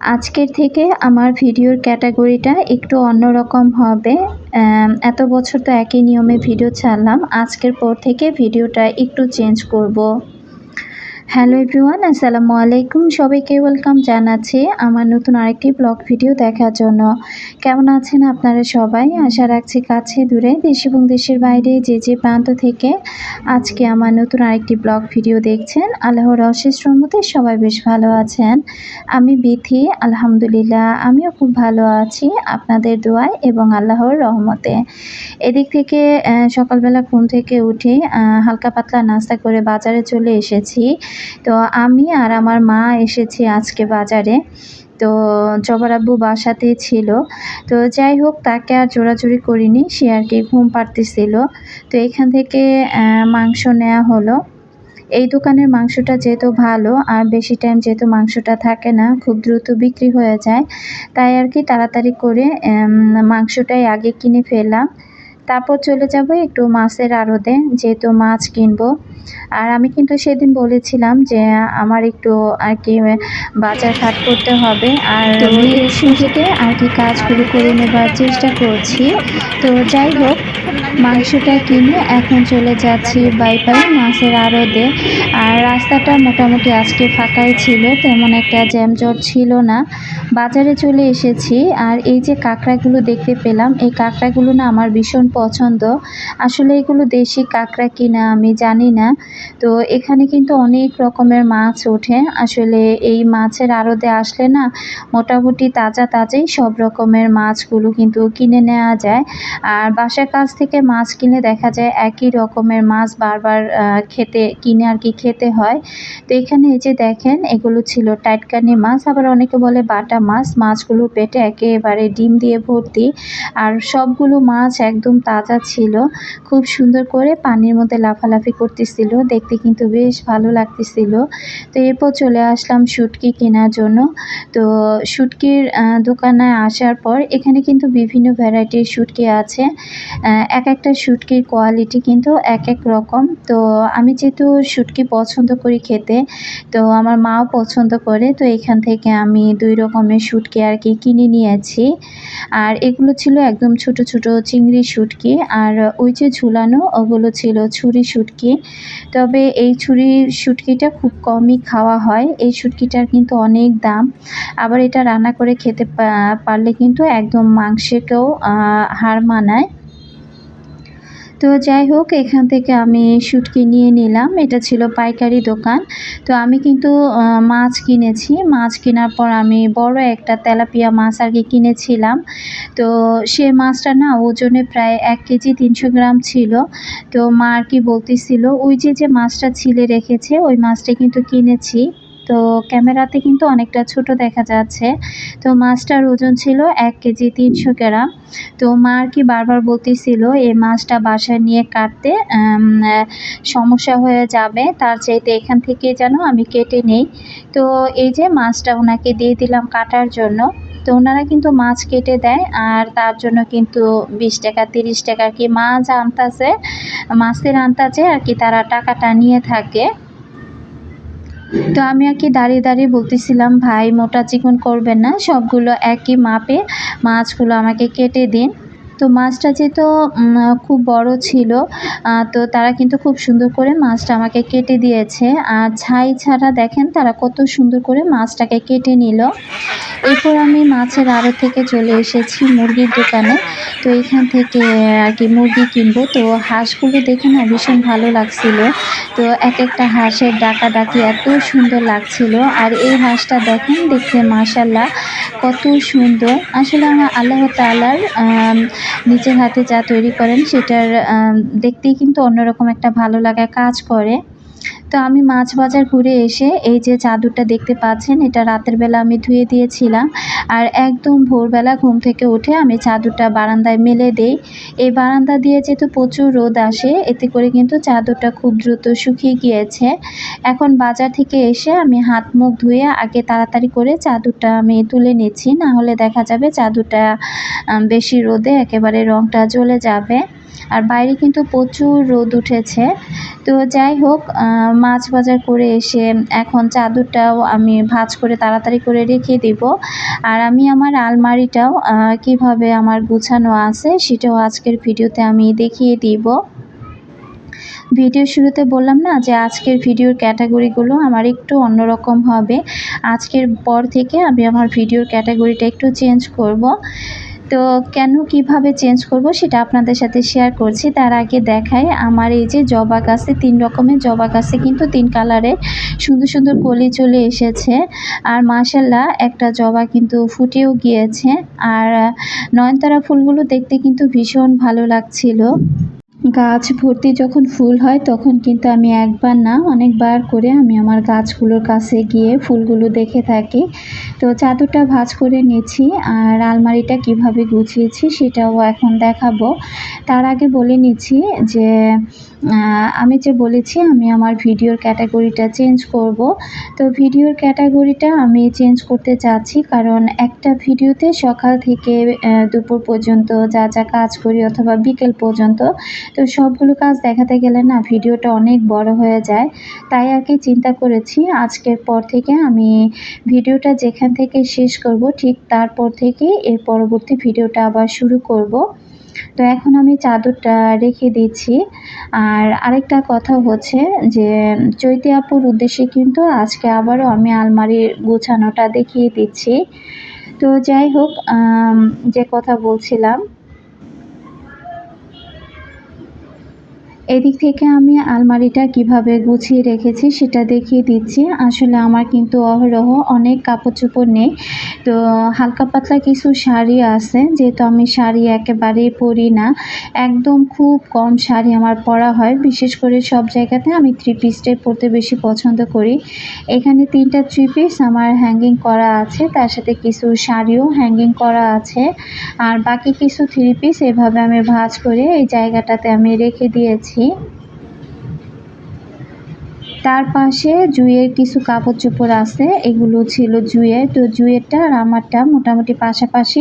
আজকের থেকে আমার ভিডিওর ক্যাটাগরিটা একটু অন্যরকম হবে। এত বছর তো একই নিয়মে ভিডিও ছাড়লাম। আজকের পর থেকে ভিডিওটা একটু চেঞ্জ করব। হ্যালো এভরিওয়ান আসসালামু আলাইকুম সবাইকে ওয়েলকাম জানাচ্ছি আমার নতুন আরেকটি ব্লগ ভিডিও দেখার জন্য। কেমন আছেন আপনারা সবাই? আশা রাখছি কাছে দূরে দেশ এবং দেশের বাইরে যে যে প্রান্ত থেকে আজকে আমার নতুন আরেকটি ব্লগ ভিডিও দেখছেন, আল্লাহর অশেষ রহমতে সবাই বেশ ভালো আছেন। আমি বিথি, আলহামদুলিল্লাহ, আমিও খুব ভালো আছি আপনাদের দোয়ায় এবং আল্লাহর রহমতে। এদিক থেকে সকালবেলা ঘুম থেকে উঠে হালকা পাতলা নাস্তা করে বাজারে চলে এসেছি। তো আমি আর আমার মা এসেছি আজকে বাজারে। তো জবার আব্বু বাসাতে ছিল। তো যাই হোক, তাকে আর জোরাজুরি করিনি, সে আর কি ঘুম পাড়তেছিল। তো এখান থেকে মাংস নেওয়া হলো। এই দোকানের মাংসটা যেহেতু ভালো, আর বেশি টাইম যেহেতু মাংসটা থাকে না, খুব দ্রুত বিক্রি হয়ে যায়। তাই আর কি তাড়াতাড়ি করে মাংসটাই আগে কিনে ফেললাম। তারপর চলে যাব একটু মাছের আড়তে, যেহেতু মাছ কিনবো। আর আমি কিন্তু সেদিন বলেছিলাম যে আমার একটু আর কি বাজার ঘাট করতে হবে। আর এই সুযোগে আর কি কাজগুলো করে নেবার চেষ্টা করছি। তো যাই হোক মাংসটা কিনে এখন চলে যাচ্ছি বাইপাই মাছের আড়তে। আর রাস্তাটা মোটামুটি আজকে ফাঁকাই ছিল তেমন একটা জ্যামজট ছিল না। বাজারে চলে এসেছি আর এই যে কাঁকড়াগুলো দেখতে পেলাম এই কাঁকড়াগুলো না আমার ভীষণ পছন্দ। আসলে এগুলো দেশি কাঁকড়া কিনা আমি জানি না তো এখানে কিন্তু অনেক রকমের মাছ ওঠে। আসলে এই মাছের আড়তে আসলে না মোটামুটি তাজা তাজাই সব রকমের মাছগুলো কিন্তু কিনে নেওয়া যায়। আর বাসার কাছ থেকে মাছ কিনে দেখা যায় একই রকমের মাছ বারবার খেতে, কিনে আর কি খেতে হয়। তো এখানে এই যে দেখেন, এগুলো ছিল টাটকানি মাছ, আবার অনেকে বলে বাটা মাছ। মাছগুলো পেটে একেবারে ডিম দিয়ে ভর্তি। আর সবগুলো মাছ একদম তাজা ছিল। খুব সুন্দর করে পানির মধ্যে লাফালাফি করতেছিল দেখতে কিন্তু বেশ ভালো লাগতেছিল। তো এরপর চলে আসলাম শুটকি কেনার জন্য। তো শুটকির দোকানে আসার পর এখানে কিন্তু বিভিন্ন ভ্যারাইটির শুটকি আছে। এক একটা শুটকির কোয়ালিটি কিন্তু এক এক রকম। তো আমি যেহেতু শুটকি পছন্দ করি খেতে, তো আমার মাও পছন্দ করে, তো এখান থেকে আমি দুই রকমের শুটকি আর কি কিনে নিয়েছি। আর এগুলো ছিল একদম ছোট ছোট চিংড়ি শুটকি, আর ওই যে ঝুলানো, ওগুলো ছিল ছুরি শুটকি। তবে এই ছুরির শুটকিটা খুব কমই খাওয়া হয়। এই শুটকিটার কিন্তু অনেক দাম। আবার এটা রান্না করে খেতে পারলে কিন্তু একদম মাংসকেও হার মানায়। তো যাই হোক, এখান থেকে আমি শুটকি নিয়ে নিলাম। এটা ছিল পাইকারি দোকান। তো আমি কিন্তু মাছ কিনেছি। মাছ কেনার পর আমি বড় একটা তেলাপিয়া মাছ আর কি কিনেছিলাম। তো সে মাছটা না ওজনে প্রায় এক কেজি তিনশো গ্রাম ছিল। তো মা আর কি বলতেছিল, ওই যে যে মাছটা ছিলে রেখেছে, ওই মাছটা কিন্তু কিনেছি। তো ক্যামেরাতে কিন্তু অনেকটা ছোট দেখা যাচ্ছে। তো মাছটার ওজন ছিল এক কেজি তিনশো গ্রাম। তো মা আর কি বারবার বলতেছিল এই মাছটা বাসায় নিয়ে কাটতে সমস্যা হয়ে যাবে। তার চাইতে এখান থেকে যেন আমি কেটে নেই। তো এই যে মাছটা ওনাকে দিয়ে দিলাম কাটার জন্য। তো ওনারা কিন্তু মাছ কেটে দেয় আর তার জন্য কিন্তু বিশ টাকা, তিরিশ টাকা কি মাছ আনতাছে, মাছের আনতাছে আর কি তারা টাকাটা নিয়ে থাকে। তো আমি আর কি দাঁড়িয়ে দাঁড়িয়ে বলতেছিলাম, ভাই, মোটা চিকন করবেন না, সবগুলো একই মাপে মাছগুলো আমাকে কেটে দিন। তো মাছটা যেহেতু খুব বড় ছিল তো তারা কিন্তু খুব সুন্দর করে মাছটা আমাকে কেটে দিয়েছে। আর ছাই ছাড়া দেখেন তারা কত সুন্দর করে মাছটাকে কেটে নিল। এরপর আমি মাছের আড়ত থেকে চলে এসেছি মুরগির দোকানে। তো এখান থেকে আর কি মুরগি কিনবো। তো হাঁসগুলো দেখে না ভীষণ ভালো লাগছিল। তো এক একটা হাঁসের ডাকা ডাকি এত সুন্দর লাগছিল। আর এই হাঁসটা দেখেন, দেখতে মাশাল্লাহ কত সুন্দর। আসলে আমার আল্লাহ তালার নিজের হাতে যা তৈরি করেন সেটার দেখতেই কিন্তু অন্যরকম একটা ভালো লাগা কাজ করে। তো আমি মাছ বাজার ঘুরে এসে এই যে চাদরটা দেখতে পাচ্ছেন, এটা রাতের বেলা আমি ধুয়ে দিয়েছিলাম। আর একদম ভোরবেলা ঘুম থেকে উঠে আমি চাদরটা বারান্দায় মেলে দেই। এই বারান্দা দিয়ে যেহেতু প্রচুর রোদ আসে, এতে করে কিন্তু চাদরটা খুব দ্রুত শুকিয়ে গিয়েছে। এখন বাজার থেকে এসে আমি হাত মুখ ধুয়ে আগে তাড়াতাড়ি করে চাদরটা আমি তুলে নিচ্ছি। না হলে দেখা যাবে চাদরটা বেশি রোদে একেবারে রংটা জ্বলে যাবে। আর বাইরে কিন্তু প্রচুর রোদ উঠেছে। তো যাই হোক মাছ বাজার করে এসে এখন চাদরটাও আমি ভাঁজ করে তাড়াতাড়ি করে রেখে দিব। আর আমি আমার আলমারিটাও কীভাবে আমার গুছানো আছে সেটাও আজকের ভিডিওতে আমি দেখিয়ে দিব। ভিডিও শুরুতে বললাম না যে আজকের ভিডিওর ক্যাটাগরিগুলো আমার একটু অন্যরকম হবে। আজকের পর থেকে আমি আমার ভিডিওর ক্যাটাগরিটা একটু চেঞ্জ করব। তো কেন কীভাবে চেঞ্জ করব সেটা আপনাদের সাথে শেয়ার করছি। তার আগে দেখাই, আমার এই যে জবা গাছে তিন রকমের জবা গাছে কিন্তু তিন কালারে সুন্দর সুন্দর কলি চলে এসেছে। আর মাসাল্লাহ একটা জবা কিন্তু ফুটেও গিয়েছে। আর নয়নতারা ফুলগুলো দেখতে কিন্তু ভীষণ ভালো লাগছিল। গাছ ভর্তি যখন ফুল হয়, তখন কিন্তু আমি একবার না, অনেকবার করে আমি আমার গাছগুলোর কাছে গিয়ে ফুলগুলো দেখে থাকি। তো চাদরটা ভাজ করে নিয়েছি আর আলমারিটা কীভাবে গুছিয়েছি সেটাও এখন দেখাবো। তার আগে বলে নিচ্ছি যে আমি যে বলেছি, আমি আমার ভিডিওর ক্যাটাগরিটা চেঞ্জ করব। তো ভিডিওর ক্যাটাগরিটা আমি চেঞ্জ করতে চাচ্ছি কারণ একটা ভিডিওতে সকাল থেকে দুপুর পর্যন্ত যা যা কাজ করি অথবা বিকেল পর্যন্ত, তো সবগুলো কাজ দেখাতে গেলে না ভিডিওটা অনেক বড় হয়ে যায়। তাই আর কি চিন্তা করেছি, আজকের পর থেকে আমি ভিডিওটা যেখান থেকে শেষ করব, ঠিক তারপর থেকে এর পরবর্তী ভিডিওটা আবার শুরু করব। তো এখন আমি চাদরটা রেখে দিচ্ছি। আর আরেকটা কথা হচ্ছে যে, চৈতি আপুর উদ্দেশ্যে কিন্তু আজকে আবারও আমি আলমারির গোছানোটা দেখিয়ে দিচ্ছি। তো যাই হোক যে কথা বলছিলাম এদিক থেকে আমি আলমারিটা কীভাবে গুছিয়ে রেখেছি সেটা দেখিয়ে দিচ্ছি। আসলে আমার কিন্তু অহরহ অনেক কাপড় চোপড় নেই। তো হালকা পাতলা কিছু শাড়ি আছে, যেহেতু আমি শাড়ি একেবারেই পরি না। একদম খুব কম শাড়ি আমার পরা হয়। বিশেষ করে সব জায়গাতে আমি থ্রি পিসটাই পরতে বেশি পছন্দ করি। এখানে তিনটা থ্রি পিস আমার হ্যাঙ্গিং করা আছে, তার সাথে কিছু শাড়িও হ্যাঙ্গিং করা আছে। আর বাকি কিছু থ্রি পিস এভাবে আমি ভাঁজ করে এই জায়গাটাতে আমি রেখে দিয়েছি। aqui. তার পাশে জুয়ের কিছু কাপড় চোপড় আছে, এগুলো ছিল জুয়ের তো জুয়েরটা আর আমারটা মোটামুটি পাশাপাশি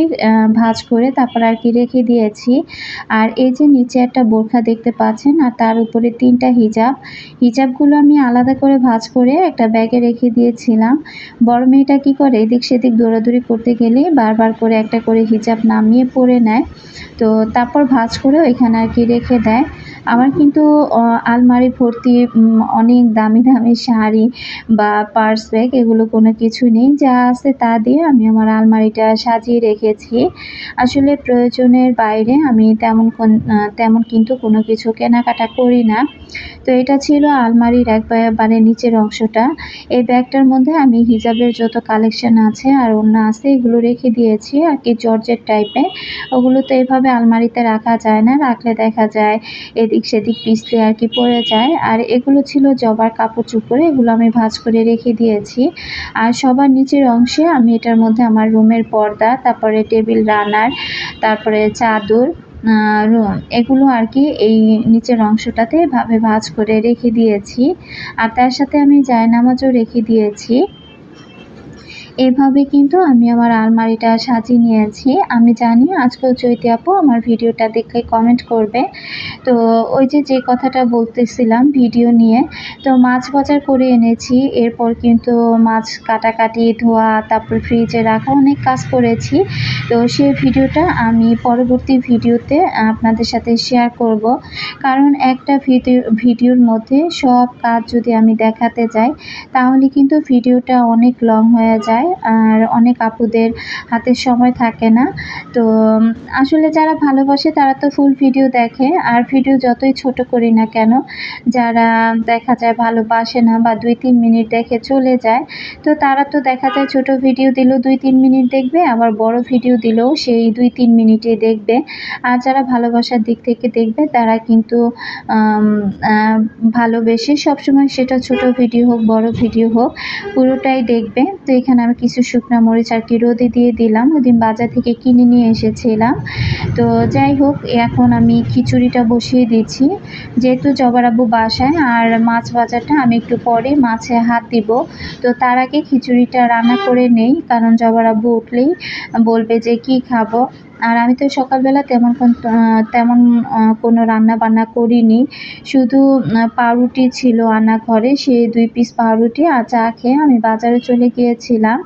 ভাজ করে তারপর আর কি রেখে দিয়েছি। আর এই যে নিচে একটা বোরখা দেখতে পাচ্ছেন, আর তার উপরে তিনটা হিজাব। হিজাবগুলো আমি আলাদা করে ভাঁজ করে একটা ব্যাগে রেখে দিয়েছিলাম। বড় মেয়েটা কি করে, এদিক সেদিক দৌড়াদৌড়ি করতে গেলে বারবার করে একটা করে হিজাব নামিয়ে পরে নেয়। তো তারপর ভাজ করে ওইখানে আর কি রেখে দেয়। আমার কিন্তু আলমারি ভর্তি অনেক দামি দামি দামি শাড়ি বা পার্স ব্যাগ এগুলো কোনো কিছু নেই, যা আছে তা দিয়ে আমি আমার আলমারিটা সাজিয়ে রেখেছি। আসলে প্রয়োজনের বাইরে আমি তেমন তেমন কিন্তু কোনো কিছু কেনাকাটা করি না। তো এটা ছিল আলমারির একবারে নিচের অংশটা। এই ব্যাগটার মধ্যে আমি হিজাবের যত কালেকশন আছে আর অন্য আছে, এগুলো রেখে দিয়েছি। আর কি জর্জের টাইপের ওগুলো তো এভাবে আলমারিতে রাখা যায় না, রাখলে দেখা যায় এদিক সেদিক পিছলে আর কি পড়ে যায়। আর এগুলো ছিল জবার কাপড় চোপড় এগুলো আমি ভাজ করে রেখে দিয়েছি। আর সবার নিচের অংশে আমি এটার মধ্যে আমার রুমের পর্দা, তারপরে টেবিল রানার, তারপরে চাদর এগুলো আর কি এই নিচের অংশটাতে ভাবে ভাঁজ করে রেখে দিয়েছি। আর তার সাথে আমি জায়নামাজও রেখে দিয়েছি। এভাবে কিন্তু আমি আমার আলমারিটা সাজিয়ে নিয়েছি। আমি জানি আজকেও চৈতি আপু আমার ভিডিওটা দেখে কমেন্ট করবে। তো ওই যে যে কথাটা বলতেছিলাম ভিডিও নিয়ে, তো মাছ বাজার করে এনেছি। এরপর কিন্তু মাছ কাটাকাটি, ধোয়া, তারপর ফ্রিজে রাখা অনেক কাজ করেছি। তো সেই ভিডিওটা আমি পরবর্তী ভিডিওতে আপনাদের সাথে শেয়ার করব। কারণ একটা ভিডিও, ভিডিওর মধ্যে সব কাজ যদি আমি দেখাতে যাই, তাহলে কিন্তু ভিডিওটা অনেক লং হয়ে যায়। আর অনেক আপুদের হাতে সময় থাকে না। তো আসলে যারা ভালোবাসে তারা তো ফুল ভিডিও দেখে। আর ভিডিও যতই ছোট করি না কেন, যারা দেখা যায় ভালোবাসে না বা দুই তিন মিনিট দেখে চলে যায়, তো তারা তো দেখা যায় ছোট ভিডিও দিলেও দুই তিন মিনিট দেখবে, আবার বড় ভিডিও দিলেও সেই দুই তিন মিনিটে দেখবে। আর যারা ভালোবাসার দিক থেকে দেখবে, তারা কিন্তু ভালোবেসে সবসময় সেটা ছোট ভিডিও হোক, বড় ভিডিও হোক, পুরোটাই দেখবে। তো এখানে আমি কিছু শুকনো মরিচ আর কি রোদে দিয়ে দিলাম। ওদিন বাজার থেকে কিনে নিয়ে এসেছিলাম। তো যাই হোক, এখন আমি খিচুড়িটা বসিয়ে দিচ্ছি। যেহেতু জবরাব্বু বাসায়, আর মাছ বাজারটা আমি একটু পরে মাছে হাত দিব। তো তার আগে খিচুড়িটা রান্না করে নেই, কারণ জবরাব্বু উঠলেই বলবে যে, কি খাব? আর আমি তো সকালবেলা তেমন কোন তেমন কোনো রান্না বান্না করিনি। শুধু পাউরুটি ছিল আনা ঘরে, সেই দুই পিস পাউরুটি আর চা খেয়ে আমি বাজারে চলে গিয়েছিলাম।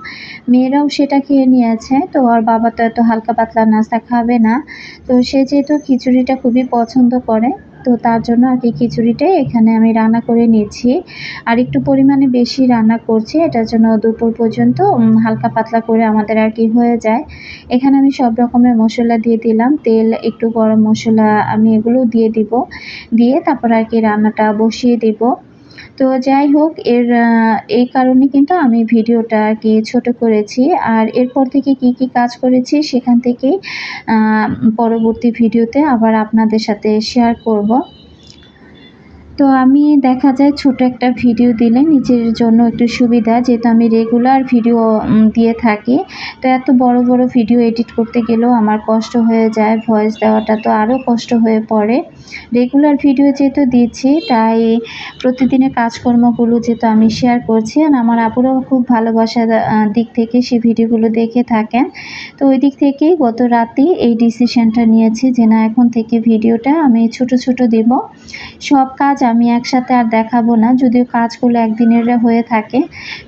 মেয়েরাও সেটা খেয়ে নিয়েছে, তো আর বাবা তো এত হালকা পাতলা নাস্তা খাবে না। তো সে যেহেতু খিচুড়িটা খুবই পছন্দ করে তো তার জন্য আর কি খিচুড়িটাই এখানে আমি রান্না করে নিয়েছি। আর একটু পরিমাণে বেশি রান্না করছি, এটার জন্য দুপুর পর্যন্ত হালকা পাতলা করে আমাদের আর কি হয়ে যায়। এখানে আমি সব রকমের মশলা দিয়ে দিলাম, তেল, একটু গরম মশলা, আমি এগুলো দিয়ে দিব। দিয়ে তারপর আর কি রান্নাটা বসিয়ে দিব। তো যাই হোক এর এই কারণে কিন্তু আমি ভিডিওটা কি ছোট করেছি। আর এরপর থেকে কি কি কাজ করেছি সেখান আহ, পরবর্তী ভিডিওতে আবার আপনাদের সাথে শেয়ার করব। তো আমি দেখা যায় ছোট একটা ভিডিও দিলে নিজের জন্য একটু সুবিধা যেহেতু আমি রেগুলার ভিডিও দিয়ে থাকি। তো এত বড় বড় ভিডিও এডিট করতে গেলেও আমার কষ্ট হয়ে যায় ভয়েস দেওয়াটা তো আরও কষ্ট হয়ে পড়ে। রেগুলার ভিডিও যেহেতু দিচ্ছি, তাই প্রতিদিনের কাজকর্মগুলো যেহেতু আমি শেয়ার করছি আর আমার আপুরাও খুব ভালোবাসার দিক থেকে সেই ভিডিওগুলো দেখে থাকেন। তো ওই দিক থেকেই গত রাতেই এই ডিসিশনটা নিয়েছি যে না, এখন থেকে ভিডিওটা আমি ছোট ছোট দেব। সব কাজ আমি একসাথে আর দেখাবো না, যদিও কাজগুলো একদিনের হয়ে থাকে,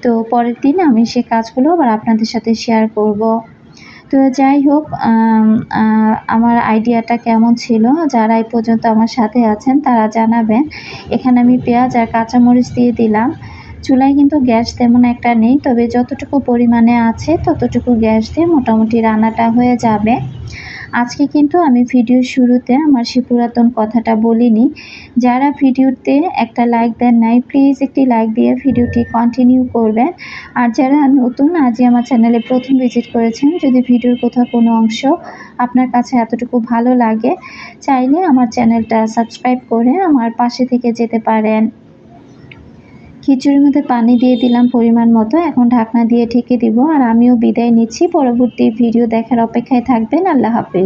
তো পরের দিন আমি সে কাজগুলো আবার আপনাদের সাথে শেয়ার করব। তো যাই হোক আমার আইডিয়াটা কেমন ছিল, যারা এই পর্যন্ত আমার সাথে আছেন তারা জানাবেন। এখানে আমি পেঁয়াজ আর কাঁচামরিচ দিয়ে দিলাম। চুলায় কিন্তু গ্যাস তেমন একটা নেই, তবে যতটুকু পরিমাণে আছে ততটুকু গ্যাস দিয়ে মোটামুটি রান্নাটা হয়ে যাবে। আজকে কিন্তু আমি ভিডিওর শুরুতে আমার সে পুরাতন কথাটা বলিনি। যারা ভিডিওতে একটা লাইক দেন নাই প্লিজ একটি লাইক দিয়ে ভিডিওটি কন্টিনিউ করবেন। আর যারা নতুন, আজই আমার চ্যানেলে প্রথম ভিজিট করেছেন, যদি ভিডিওর কোথাও কোনো অংশ আপনার কাছে এতটুকু ভালো লাগে, চাইলে আমার চ্যানেলটা সাবস্ক্রাইব করে আমার পাশে থেকে যেতে পারেন। খিচুড়ির মধ্যে পানি দিয়ে দিলাম পরিমাণ মতো, এখন ঢাকনা দিয়ে ঢেকে দিব, আর আমিও বিদায় নিচ্ছি। পরবর্তী ভিডিও দেখার অপেক্ষায় থাকবেন। আল্লাহ হাফেজ।